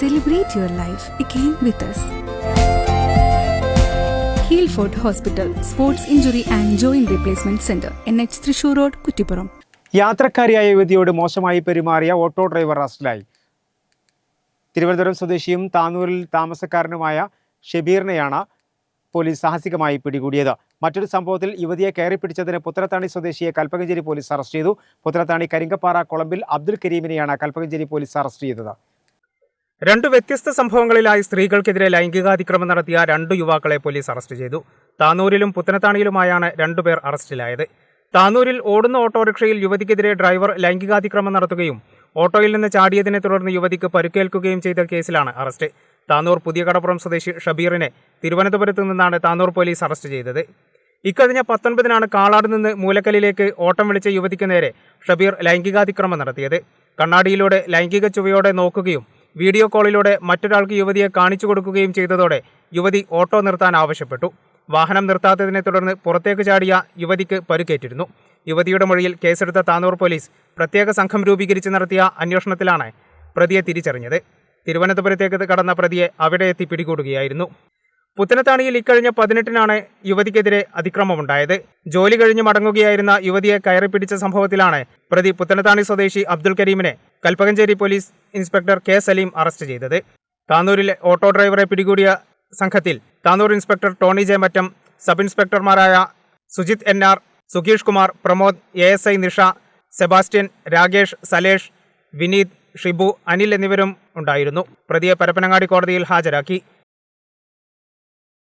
Celebrate your life. Again with us. Hospital sports injury and and Joint centre N H Thrissur road Kuttippuram യാത്രക്കാരിയായ യുവതിയോട് മോശമായി പെരുമാറിയ auto driver അറസ്റ്റിലായി. തിരുവനന്തപുരം സ്വദേശിയും താനൂരിൽ താമസക്കാരനുമായ ഷെബീറിനെയാണ് police സാഹസികമായി പിടികൂടിയത്. മറ്റൊരു സംഭവത്തിൽ യുവതിയെ കയറി പിടിച്ചതിന് പുത്തനത്താണി സ്വദേശിയെ കൽപ്പകഞ്ചേരി പോലീസ് അറസ്റ്റ് ചെയ്തു. പുത്തനത്താണി കരിങ്കപ്പാറ കൊളമ്പിൽ അബ്ദുൽ കരീമിനെയാണ് കൽപ്പകഞ്ചേരി പോലീസ് അറസ്റ്റ് ചെയ്തത്. രണ്ട് വ്യത്യസ്ത സംഭവങ്ങളിലായി സ്ത്രീകൾക്കെതിരെ ലൈംഗികാതിക്രമം നടത്തിയ രണ്ടു യുവാക്കളെ പോലീസ് അറസ്റ്റ് ചെയ്തു. താനൂരിലും പുത്തനത്താണിയിലുമായാണ് രണ്ടുപേർ അറസ്റ്റിലായത്. താനൂരിൽ ഓടുന്ന ഓട്ടോറിക്ഷയിൽ യുവതിക്കെതിരെ ഡ്രൈവർ ലൈംഗികാതിക്രമം നടത്തുകയും ഓട്ടോയിൽ നിന്ന് ചാടിയതിനെ തുടർന്ന് യുവതിക്ക് പരുക്കേൽക്കുകയും ചെയ്ത കേസിലാണ് അറസ്റ്റ്. താനൂർ പുതിയ കടപ്പുറം സ്വദേശി ഷബീറിനെ തിരുവനന്തപുരത്ത് നിന്നാണ് താനൂർ പോലീസ് അറസ്റ്റ് ചെയ്തത്. ഇക്കഴിഞ്ഞ പത്തൊൻപതിനാണ് കാളാട് നിന്ന് മൂലക്കലിലേക്ക് ഓട്ടം വിളിച്ച യുവതിക്ക് നേരെ ഷബീർ ലൈംഗികാതിക്രമം നടത്തിയത്. കണ്ണാടിയിലൂടെ ലൈംഗിക ചുവയോടെ നോക്കുകയും വീഡിയോ കോളിലൂടെ മറ്റൊരാൾക്ക് യുവതിയെ കാണിച്ചു കൊടുക്കുകയും ചെയ്തതോടെ യുവതി ഓട്ടോ നിർത്താൻ ആവശ്യപ്പെട്ടു. വാഹനം നിർത്താത്തതിനെ തുടർന്ന് പുറത്തേക്ക് ചാടിയ യുവതിക്ക് പരുക്കേറ്റിരുന്നു. യുവതിയുടെ മൊഴിയിൽ കേസെടുത്ത താനൂർ പോലീസ് പ്രത്യേക സംഘം രൂപീകരിച്ച് നടത്തിയ അന്വേഷണത്തിലാണ് പ്രതിയെ തിരിച്ചറിഞ്ഞത്. തിരുവനന്തപുരത്തേക്ക് കടന്ന പ്രതിയെ അവിടെ എത്തി പിടികൂടുകയായിരുന്നു. പുത്തനത്താണിയിൽ ഇക്കഴിഞ്ഞ പതിനെട്ടിനാണ് യുവതിക്കെതിരെ അതിക്രമമുണ്ടായത്. ജോലി കഴിഞ്ഞ് മടങ്ങുകയായിരുന്ന യുവതിയെ കയറി പിടിച്ച സംഭവത്തിലാണ് പ്രതി പുത്തനത്താണി സ്വദേശി Abdul കരീമിനെ Kalpakanchery police inspector K Salim arrest ചെയ്തത്. താനൂരിലെ ഓട്ടോ ഡ്രൈവറെ പിടികൂടിയ സംഘത്തിൽ Tanur inspector Tony J Mattam sub ഇൻസ്പെക്ടർമാരായ Sujith N R സുഗീഷ് Kumar Pramod A S I Nisha Sebastian Rakesh Salesh Vineeth Shibu Anil എന്നിവരും ഉണ്ടായിരുന്നു. പ്രതിയെ പരപ്പനങ്ങാടി കോടതിയിൽ ഹാജരാക്കി.